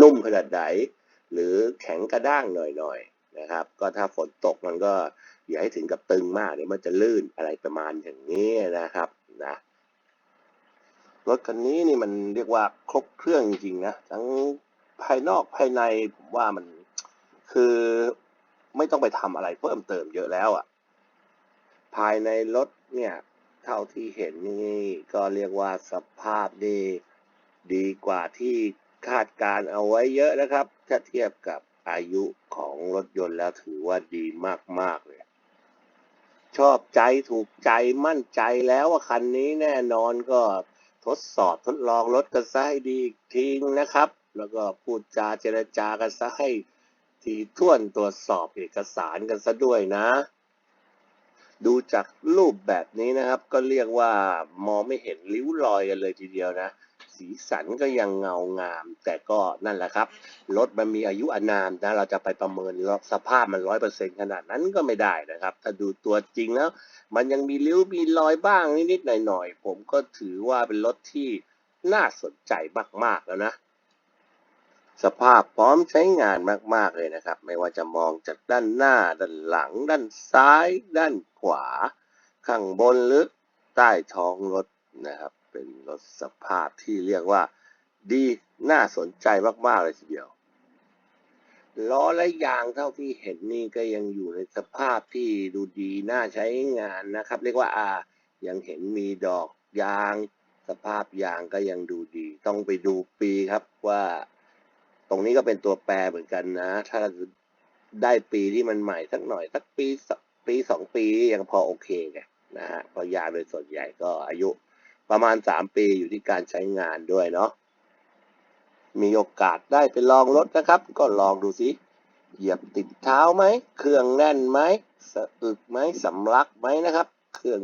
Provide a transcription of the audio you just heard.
นุ่มขนาดไหน หรือแข็งกระด้างหน่อยๆนะครับ ก็ถ้าฝนตกมันก็อย่าให้ถึงกับตึงมากเดี๋ยวมันจะลื่นอะไรประมาณอย่างนี้นะครับนะรถคันนี้นี่มันเรียกว่าครบเครื่องจริงๆนะทั้งภายนอกภายในผมว่ามันคือไม่ต้องไปทำอะไรเพิ่มเติมเยอะแล้วอะ ภายในรถเนี่ยเท่าที่เห็นนี่ก็เรียกว่าสภาพนี่ดีกว่าที่ คาดการเอาไว้เยอะนะครับ ถ้าเทียบกับอายุของรถยนต์แล้วถือว่าดีมากๆเลย ชอบใจถูกใจมั่นใจแล้วว่าคันนี้แน่นอนก็ทดสอบทดลองรถกันซะให้ดีอีกทีนะครับ แล้วก็พูดจาเจรจากันซะให้ทีท่วนตรวจสอบเอกสารกันซะด้วยนะ ดูจากรูปแบบนี้นะครับ ก็เรียกว่ามองไม่เห็นริ้วรอยกันเลยทีเดียวนะ สีสันก็ยังเงางาม แต่ก็นั่นแหละครับ รถมันมีอายุอานามนะเราจะไปประเมินสภาพมันร้อยเปอร์เซ็นขนาดนั้นก็ไม่ได้นะครับ ถ้าดูตัวจริงแล้ว มันยังมีริ้วมีรอยบ้างนิดๆหน่อยๆ ผมก็ถือว่าเป็นรถที่น่าสนใจมากๆแล้วนะ สภาพพร้อมใช้งานมาก ๆ เลยนะครับ ไม่ว่าจะมองจากด้านหน้า ด้านหลัง ด้านซ้าย ด้านขวา ข้างบนหรือใต้ท้องรถนะครับ เป็นรถสภาพที่เรียกว่า ดีน่าสนใจมาก ๆ เลยทีเดียว ล้อและยางเท่าที่เห็นนี่ก็ยังอยู่ในสภาพที่ดูดีน่าใช้งานนะครับ เรียกว่าอายังเห็นมีดอกยาง สภาพยางก็ยังดูดี ต้องไปดูปีครับว่า ตรงนี้ก็เป็นตัวแปรเหมือนกันนะ ถ้าได้ปีที่มันใหม่สักหน่อย สักปีปีสองปียังพอโอเคไงนะฮะพราะยาโดยส่วนใหญ่ก็อายุประมาณสามปีอยู่ที่การใช้งานด้วยเนาะมีโอกาสได้ไปลองรถนะครับ ก็ลองดูสิเหยียบติดเท้าไหม เครื่องแน่นไหมสะอึกไหมสำลักไหมนะครับ เครื่อง